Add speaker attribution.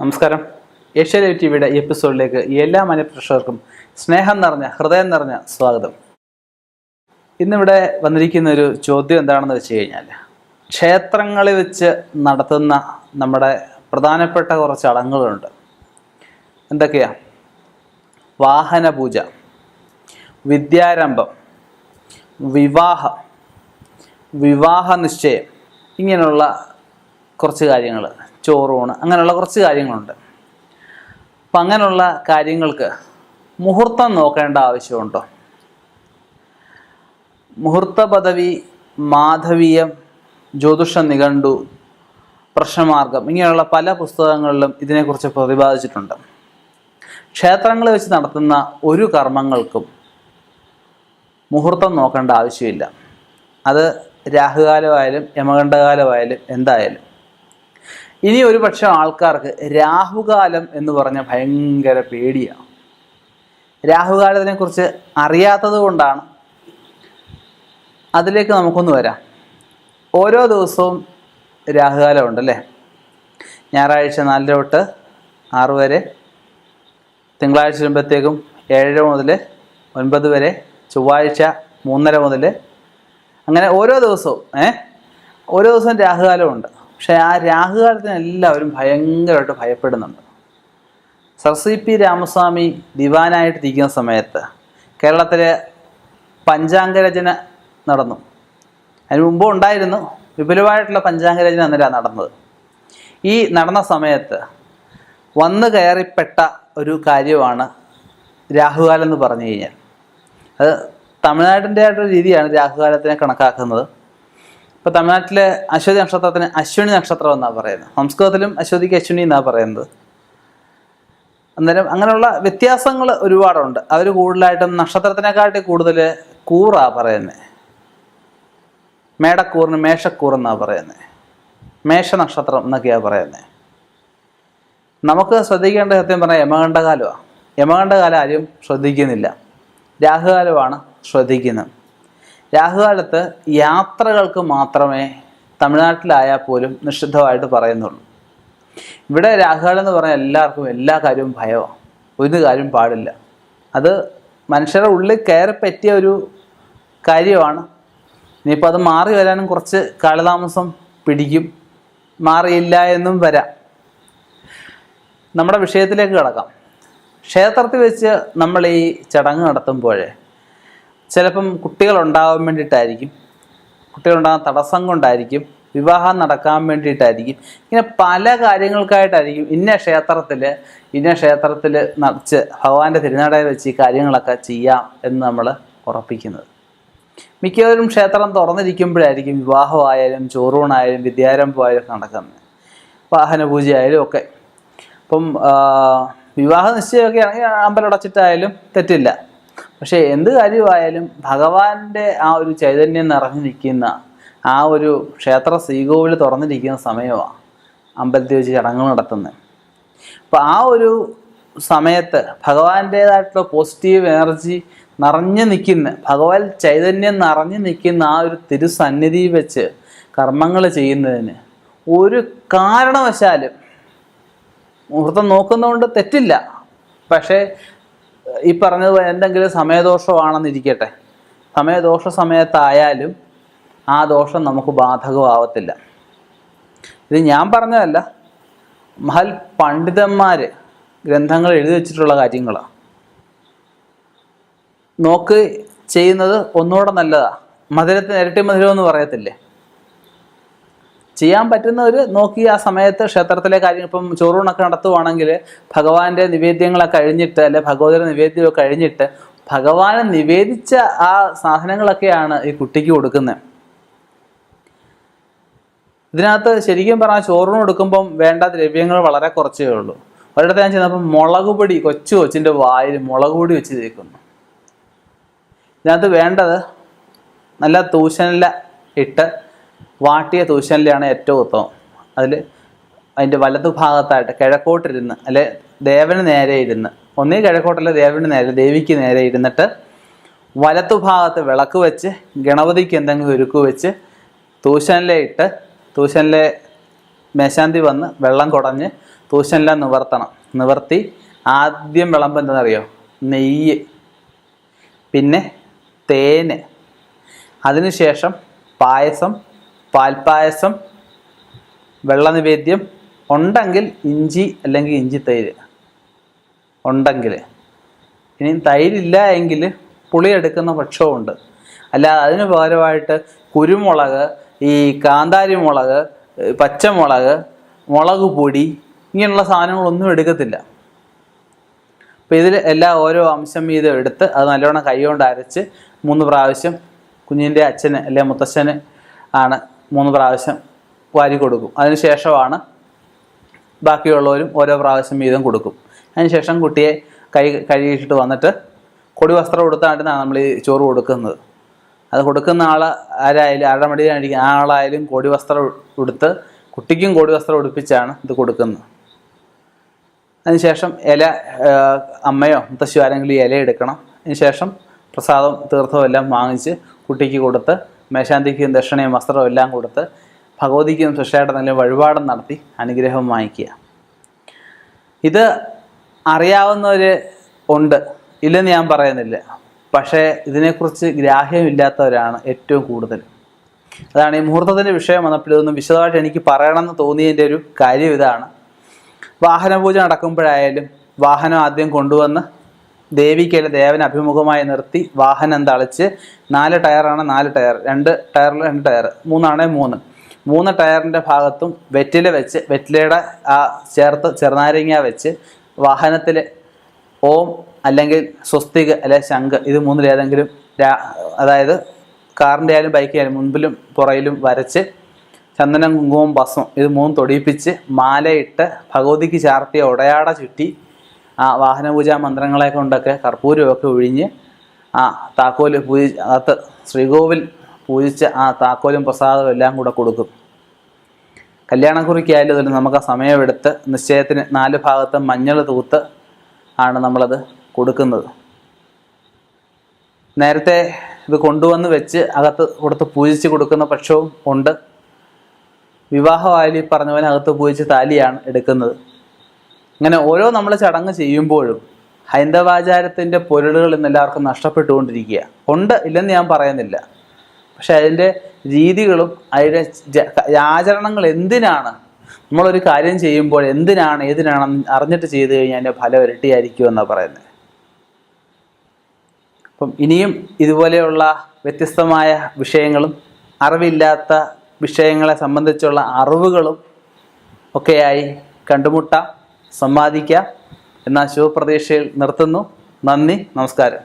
Speaker 1: നമസ്കാരം. Asia live T വിയുടെ എപ്പിസോഡിലേക്ക് എല്ലാ മനഃപ്രേക്ഷകർക്കും സ്നേഹം നിറഞ്ഞ ഹൃദയം നിറഞ്ഞ സ്വാഗതം. ഇന്നിവിടെ വന്നിരിക്കുന്ന ഒരു ചോദ്യം എന്താണെന്ന് വെച്ച് കഴിഞ്ഞാൽ ക്ഷേത്രങ്ങളിൽ വെച്ച് നടത്തുന്ന നമ്മുടെ പ്രധാനപ്പെട്ട കുറച്ച് ചടങ്ങുകളുണ്ട് എന്തൊക്കെയാ? വാഹന പൂജ വിദ്യാരംഭം വിവാഹം വിവാഹ നിശ്ചയം ഇങ്ങനെയുള്ള കുറച്ച് കാര്യങ്ങൾ ചോറൂണ് അങ്ങനെയുള്ള കുറച്ച് കാര്യങ്ങളുണ്ട്. അപ്പം അങ്ങനെയുള്ള കാര്യങ്ങൾക്ക് മുഹൂർത്തം നോക്കേണ്ട ആവശ്യമുണ്ടോ? മുഹൂർത്ത പദവി മാധവീയം ജ്യോതിഷ നിഘണ്ടു പ്രശ്നമാർഗം ഇങ്ങനെയുള്ള പല പുസ്തകങ്ങളിലും ഇതിനെക്കുറിച്ച് പ്രതിപാദിച്ചിട്ടുണ്ട്. ക്ഷേത്രങ്ങളിൽ വെച്ച് നടത്തുന്ന ഒരു കർമ്മങ്ങൾക്കും മുഹൂർത്തം നോക്കേണ്ട ആവശ്യമില്ല. അത് രാഹുകാലമായാലും യമകണ്ഠകാലമായാലും എന്തായാലും. ഇനി ഒരു പക്ഷേ ആൾക്കാർക്ക് രാഹുകാലം എന്ന് പറഞ്ഞ ഭയങ്കര പേടിയാണ്. രാഹുകാലത്തിനെ കുറിച്ച് അറിയാത്തത് കൊണ്ടാണ്. അതിലേക്ക് നമുക്കൊന്ന് വരാം. ഓരോ ദിവസവും രാഹുകാലം ഉണ്ടല്ലേ? ഞായറാഴ്ച നാലര തൊട്ട് ആറ് വരെ തിങ്കളാഴ്ച വരുമ്പോഴത്തേക്കും ഏഴര മുതൽ ഒൻപത് വരെ ചൊവ്വാഴ്ച മൂന്നര മുതൽ അങ്ങനെ ഓരോ ദിവസവും ഏ? ഓരോ ദിവസവും രാഹുകാലമുണ്ട് പക്ഷേ ആ രാഹുകാലത്തിന് എല്ലാവരും ഭയങ്കരമായിട്ട് ഭയപ്പെടുന്നുണ്ട്. സർ സി പി രാമസ്വാമി ദിവാനായിട്ടിരിക്കുന്ന സമയത്ത് കേരളത്തിലെ പഞ്ചാംഗരചന നടന്നു. അതിന് മുമ്പ് ഉണ്ടായിരുന്നു. വിപുലമായിട്ടുള്ള പഞ്ചാംഗരചന അന്നേരം നടന്നത്. ഈ നടന്ന സമയത്ത് വന്നു കയറിപ്പെട്ട ഒരു കാര്യമാണ് രാഹുകാലം എന്ന് പറഞ്ഞു കഴിഞ്ഞാൽ. അത് തമിഴ്നാടിന്റെ ആയിട്ടൊരു രീതിയാണ് രാഹുകാലത്തിനെ കണക്കാക്കുന്നത്. ഇപ്പോൾ തമിഴ്നാട്ടിലെ അശ്വതി നക്ഷത്രത്തിന് അശ്വിനി നക്ഷത്രം എന്നാണ് പറയുന്നത്. സംസ്കൃതത്തിലും അശ്വതിക്ക് അശ്വിനി എന്നാണ് പറയുന്നത്. അന്നേരം അങ്ങനെയുള്ള വ്യത്യാസങ്ങൾ ഒരുപാടുണ്ട്. അവർ കൂടുതലായിട്ടും നക്ഷത്രത്തിനെക്കാട്ടി കൂടുതൽ കൂറാ പറയുന്നത് മേടക്കൂറിന് മേഷക്കൂർ എന്നാണ് പറയുന്നത് മേഷ നക്ഷത്രം എന്നൊക്കെയാണ് പറയുന്നത് നമുക്ക് ശ്രദ്ധിക്കേണ്ട സത്യം പറഞ്ഞാൽ യമകണ്ഠകാലമാണ് യമകണ്ഠകാലം ആരും ശ്രദ്ധിക്കുന്നില്ല. രാഹുകാലമാണ് ശ്രദ്ധിക്കുന്നത്. രാഹുകാലത്ത് യാത്രകൾക്ക് മാത്രമേ തമിഴ്നാട്ടിലായാൽ പോലും നിഷിദ്ധമായിട്ട് പറയുന്നുള്ളൂ. ഇവിടെ രാഹുകാലം എന്ന് പറഞ്ഞാൽ എല്ലാവർക്കും എല്ലാ കാര്യവും ഭയമാണ് ഒരു കാര്യം പാടില്ല. അത് മനുഷ്യരുടെ ഉള്ളിൽ കയറി പറ്റിയ ഒരു കാര്യമാണ്. ഇനിയിപ്പോൾ അത് മാറി വരാനും കുറച്ച് കാലതാമസം പിടിക്കും. മാറിയില്ല എന്നും വരാം. നമ്മുടെ വിഷയത്തിലേക്ക് കിടക്കാം. ക്ഷേത്രത്തിൽ വെച്ച് നമ്മൾ ഈ ചടങ്ങ് നടത്തുമ്പോഴേ ചിലപ്പം കുട്ടികൾ ഉണ്ടാവാൻ വേണ്ടിയിട്ടായിരിക്കും. കുട്ടികളുണ്ടാകുന്ന തടസ്സം കൊണ്ടായിരിക്കും. വിവാഹം നടക്കാൻ വേണ്ടിയിട്ടായിരിക്കും. ഇങ്ങനെ പല കാര്യങ്ങൾക്കായിട്ടായിരിക്കും ഇന്ന ക്ഷേത്രത്തിൽ ഇന്ന ക്ഷേത്രത്തിൽ നടച്ച് ഭഗവാന്റെ തിരുനടയിൽ വെച്ച് ഈ കാര്യങ്ങളൊക്കെ ചെയ്യാം എന്ന് നമ്മൾ ഉറപ്പിക്കുന്നത്. മിക്കവരും ക്ഷേത്രം തുറന്നിരിക്കുമ്പോഴായിരിക്കും വിവാഹമായാലും ചോറൂണായാലും വിദ്യാരംഭമായാലും നടക്കുന്നത്. വാഹന പൂജയായാലും ഒക്കെ. അപ്പം വിവാഹ നിശ്ചയമൊക്കെ ആണെങ്കിൽ അമ്പലം അടച്ചിട്ടായാലും തെറ്റില്ല. പക്ഷേ എന്ത് കാര്യമായാലും ഭഗവാന്റെ ആ ഒരു ചൈതന്യം നിറഞ്ഞു നിൽക്കുന്ന ആ ഒരു ക്ഷേത്ര ശ്രീകോവിൽ തുറന്നിരിക്കുന്ന സമയമാണ് അമ്പലത്തിൽ വെച്ച് ചടങ്ങ് നടത്തുന്നത്. അപ്പോൾ ആ ഒരു സമയത്ത് ഭഗവാന്റേതായിട്ടുള്ള പോസിറ്റീവ് എനർജി നിറഞ്ഞു നിൽക്കുന്ന ഭഗവാൻ ചൈതന്യം നിറഞ്ഞു നിൽക്കുന്ന ആ ഒരു തിരുസന്നിധി വെച്ച് കർമ്മങ്ങൾ ചെയ്യുന്നതിന് ഒരു കാരണവശാലും മുഹൂർത്തം നോക്കുന്നതുകൊണ്ട് തെറ്റില്ല. പക്ഷേ ഈ പറഞ്ഞത് എന്തെങ്കിലും സമയദോഷമാണെന്നിരിക്കട്ടെ സമയദോഷ സമയത്തായാലും ആ ദോഷം നമുക്ക് ബാധകമാവത്തില്ല. ഇത് ഞാൻ പറഞ്ഞതല്ല. മഹൽ പണ്ഡിതന്മാർ ഗ്രന്ഥങ്ങൾ എഴുതി വെച്ചിട്ടുള്ള കാര്യങ്ങളാണ് നോക്ക് ചെയ്യുന്നത് ഒന്നുകൂടെ നല്ലതാ. മധുരത്തിന് ഇരട്ടി മധുരം എന്ന് പറയത്തില്ലേ? ചെയ്യാൻ പറ്റുന്നവർ നോക്കി ആ സമയത്ത് ക്ഷേത്രത്തിലെ കാര്യങ്ങൾ ഇപ്പം ചോറൂണൊക്കെ നടത്തുവാണെങ്കിൽ ഭഗവാന്റെ നിവേദ്യങ്ങളൊക്കെ കഴിഞ്ഞിട്ട് അല്ലെ ഭഗവതിയുടെ നിവേദ്യമൊക്കെ കഴിഞ്ഞിട്ട് ഭഗവാനെ നിവേദിച്ച ആ സാധനങ്ങളൊക്കെയാണ് ഈ കുട്ടിക്ക് കൊടുക്കുന്നത്. ഇതിനകത്ത് ശരിക്കും പറഞ്ഞാൽ ചോറിന് കൊടുക്കുമ്പം വേണ്ട ദ്രവ്യങ്ങൾ വളരെ കുറച്ചേ ഉള്ളൂ. ഒരിടത്ത് ഞാൻ ചെന്നപ്പം മുളക് പൊടി കൊച്ചു കൊച്ചിന്റെ വായിൽ മുളക് പൊടി വെച്ച് തേക്കുന്നു. ഇതിനകത്ത് വേണ്ടത് നല്ല തൂശനില ഇട്ട് വാട്ടിയ തൂശനിലാണ് ഏറ്റവും ഉത്തമം. അതിൽ അതിന്റെ വലതു ഭാഗത്തായിട്ട് കിഴക്കോട്ടിരുന്ന് അല്ലെ ദേവന് നേരെ ഇരുന്ന് ഒന്നേ കിഴക്കോട്ടല്ല ദേവന് നേരെ ദേവിക്ക് നേരെ ഇരുന്നിട്ട് വലത്തു ഭാഗത്ത് വിളക്ക് വെച്ച് ഗണപതിക്ക് എന്തെങ്കിലും ഒരുക്കു വെച്ച് തൂശനിലെ ഇട്ട് തൂശനിലെ മേശാന്തി വന്ന് വെള്ളം കുടഞ്ഞ് തൂശനിലെ നിവർത്തണം. നിവർത്തി ആദ്യം വിളമ്പ് എന്താണെന്നറിയോ? നെയ്യ് പിന്നെ തേന്. അതിനുശേഷം പായസം പാൽപ്പായസം വെള്ള നിവേദ്യം ഉണ്ടെങ്കിൽ ഇഞ്ചി അല്ലെങ്കിൽ ഇഞ്ചി തൈര് ഉണ്ടെങ്കിൽ. ഇനി തൈരില്ല എങ്കിൽ പുളി എടുക്കുന്ന പക്ഷവുമുണ്ട് അല്ലാതെ അതിന് പകരമായിട്ട് കുരുമുളക് ഈ കാന്താരി മുളക് പച്ചമുളക് മുളക് പൊടി ഇങ്ങനെയുള്ള സാധനങ്ങളൊന്നും എടുക്കത്തില്ല. അപ്പോൾ ഇതിൽ എല്ലാ ഓരോ അംശം വീതം എടുത്ത് അത് നല്ലോണം കൈകൊണ്ട് അരച്ച് മൂന്ന് പ്രാവശ്യം കുഞ്ഞിന്റെ അച്ഛന് അല്ലെ മുത്തച്ഛന് ആണ് മൂന്ന് പ്രാവശ്യം വാരി കൊടുക്കും. അതിനുശേഷമാണ് ബാക്കിയുള്ളവരും ഓരോ പ്രാവശ്യം വീതം കൊടുക്കും. അതിനുശേഷം കുട്ടിയെ കൈ കഴുകിയിട്ട് വന്നിട്ട് കൊടി വസ്ത്രം കൊടുത്താണ്ടാണ് നമ്മൾ ഈ ചോറ് കൊടുക്കുന്നത്. അത് കൊടുക്കുന്ന ആൾ ആരായാലും ആരുടെ മടിയിലായിരിക്കും ആ ആളായാലും കോടി വസ്ത്രം ഉടുത്ത് കുട്ടിക്കും കോടി വസ്ത്രം ഉടുപ്പിച്ചാണ് ഇത് കൊടുക്കുന്നത്. അതിനുശേഷം ഇല അമ്മയോ മുത്തശ്ശിയോ ആരെങ്കിലും ഇല എടുക്കണം. അതിനുശേഷം പ്രസാദം തീർത്ഥവും എല്ലാം വാങ്ങിച്ച് കുട്ടിക്ക് കൊടുത്ത് മേശാന്തിക്കും ദക്ഷിണയും വസ്ത്രവും എല്ലാം കൊടുത്ത് ഭഗവതിക്കും സുഷയുടെ നല്ല വഴിപാടും നടത്തി അനുഗ്രഹം വാങ്ങിക്കുക. ഇത് അറിയാവുന്നവർ ഉണ്ട്. ഇല്ലെന്ന് ഞാൻ പറയുന്നില്ല. പക്ഷേ ഇതിനെക്കുറിച്ച് ഗ്രാഹ്യമില്ലാത്തവരാണ് ഏറ്റവും കൂടുതൽ. അതാണ് ഈ മുഹൂർത്തത്തിന്റെ വിഷയം വന്നപ്പോൾ ഇതൊന്നും വിശദമായിട്ട് എനിക്ക് പറയണമെന്ന് തോന്നിയതിന്റെ ഒരു കാര്യം ഇതാണ്. വാഹനപൂജ നടക്കുമ്പോഴായാലും വാഹനം ആദ്യം കൊണ്ടുവന്ന് ദേവിക്കയിലെ ദേവനെ അഭിമുഖമായി നിർത്തി വാഹനം തളിച്ച് നാല് ടയറാണ് നാല് ടയർ. രണ്ട് ടയറിൽ രണ്ട് ടയർ മൂന്നാണ് മൂന്ന്. മൂന്ന് ടയറിന്റെ ഭാഗത്തും വെറ്റില വെച്ച് വെറ്റിലയുടെ ആ ചേർത്ത് ചെറുനാരങ്ങ വെച്ച് വാഹനത്തിൽ ഓം അല്ലെങ്കിൽ സ്വസ്തിക് അല്ലെങ്കിൽ ശംഖ് ഇത് മൂന്നിലേതെങ്കിലും അതായത് കാറിന്റെ ആയാലും ബൈക്ക് മുൻപിലും പുറയിലും വരച്ച് ചന്ദനം കുങ്കുമം ഭസ്മം ഇത് മൂന്ന് തൊടിയിപ്പിച്ച് മാലയിട്ട് ഭഗവതിക്ക് ചാർത്തിയ ഉടയാട ചുറ്റി ആ വാഹനപൂജാ മന്ത്രങ്ങളെ കൊണ്ടൊക്കെ കർപ്പൂരമൊക്കെ ഒഴിഞ്ഞ് ആ താക്കോൽ പൂജ അകത്ത് ശ്രീകോവിൽ പൂജിച്ച ആ താക്കോലും പ്രസാദവും എല്ലാം കൂടെ കൊടുക്കും. കല്യാണക്കുറിക്കായാലും ഇതിൽ നമുക്ക് ആ സമയമെടുത്ത് നിശ്ചയത്തിന് നാല് ഭാഗത്തും മഞ്ഞൾ തൂത്ത് ആണ് നമ്മളത് കൊടുക്കുന്നത്. നേരത്തെ ഇത് കൊണ്ടുവന്ന് വെച്ച് അകത്ത് കൊടുത്ത് പൂജിച്ച് കൊടുക്കുന്ന പക്ഷവും ഉണ്ട്. വിവാഹവാലി ഈ പറഞ്ഞ പോലെ അകത്ത് പൂജിച്ച് താലിയാണ് എടുക്കുന്നത്. ഇങ്ങനെ ഓരോ നമ്മൾ ചടങ്ങ് ചെയ്യുമ്പോഴും ഹൈന്ദവാചാരത്തിന്റെ പൊരുളുകൾ ഇന്ന് എല്ലാവർക്കും നഷ്ടപ്പെട്ടുകൊണ്ടിരിക്കുക. ഉണ്ട് ഇല്ലെന്ന് ഞാൻ പറയുന്നില്ല. പക്ഷെ അതിന്റെ രീതികളും അതിന്റെ ആചരണങ്ങൾ എന്തിനാണ്? നമ്മളൊരു കാര്യം ചെയ്യുമ്പോൾ എന്തിനാണ് ഏതിനാണെന്ന് അറിഞ്ഞിട്ട് ചെയ്തു കഴിഞ്ഞാൽ അതിന്റെ ഫലം ഇരട്ടിയായിരിക്കും എന്നാണ് പറയുന്നത് അപ്പം ഇനിയും ഇതുപോലെയുള്ള വ്യത്യസ്തമായ വിഷയങ്ങളും അറിവില്ലാത്ത വിഷയങ്ങളെ സംബന്ധിച്ചുള്ള അറിവുകളും ഒക്കെയായി കണ്ടുമുട്ടാം. സമ്മാദിക്കാം എന്ന ശുഭപ്രതീക്ഷയിൽ നിർത്തുന്നു. നന്ദി നമസ്കാരം.